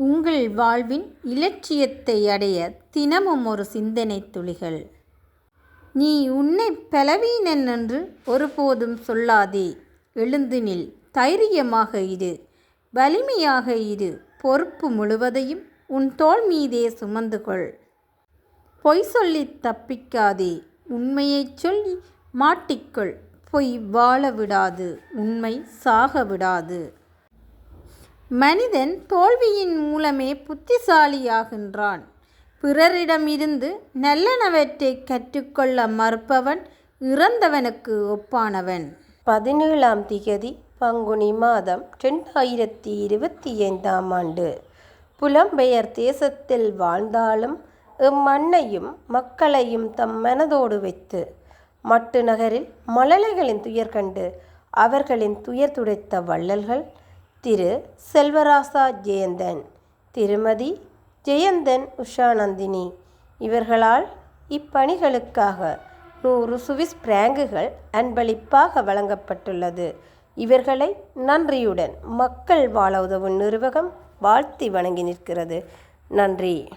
உங்கள் வாழ்வின் இலட்சியத்தை அடைய தினமும் ஒரு சிந்தனை துளிகள். நீ உன்னை பலவீனன் என்று ஒருபோதும் சொல்லாதே. எழுந்து நில். தைரியமாக இரு. வலிமையாக இரு. பொறுப்பு முழுவதையும் உன் தோல் மீதே சுமந்து கொள். பொய் சொல்லி தப்பிக்காதே. உண்மையைச் சொல்லி மாட்டிக்கொள். பொய் வாழ விடாது. உண்மை சாக விடாது. மனிதன் தோல்வியின் மூலமே புத்திசாலியாகின்றான். பிறரிடமிருந்து நல்லனவற்றை கற்றுக்கொள்ள மறுப்பவன் இறந்தவனுக்கு ஒப்பானவன். பதினேழாம் திகதி பங்குனி மாதம் ரெண்டாயிரத்தி இருபத்தி ஐந்தாம் ஆண்டு. புலம்பெயர் தேசத்தில் வாழ்ந்தாலும் இம்மண்ணையும் மக்களையும் தம் மனதோடு வைத்து மட்டு நகரில் மழலைகளின் துயர் கண்டு அவர்களின் துயர் துடைத்த வள்ளல்கள் திரு செல்வராசா ஜெயந்தன் திருமதி ஜெயந்தன் உஷாநந்தினி. இவர்களால் இப்பணிகளுக்காக நூறு சுவிஸ் பிராங்குகள் அன்பளிப்பாக வழங்கப்பட்டுள்ளது. இவர்களை நன்றியுடன் மக்கள் வாழ உதவும் நிறுவகம் வாழ்த்தி வணங்கி நிற்கிறது. நன்றி.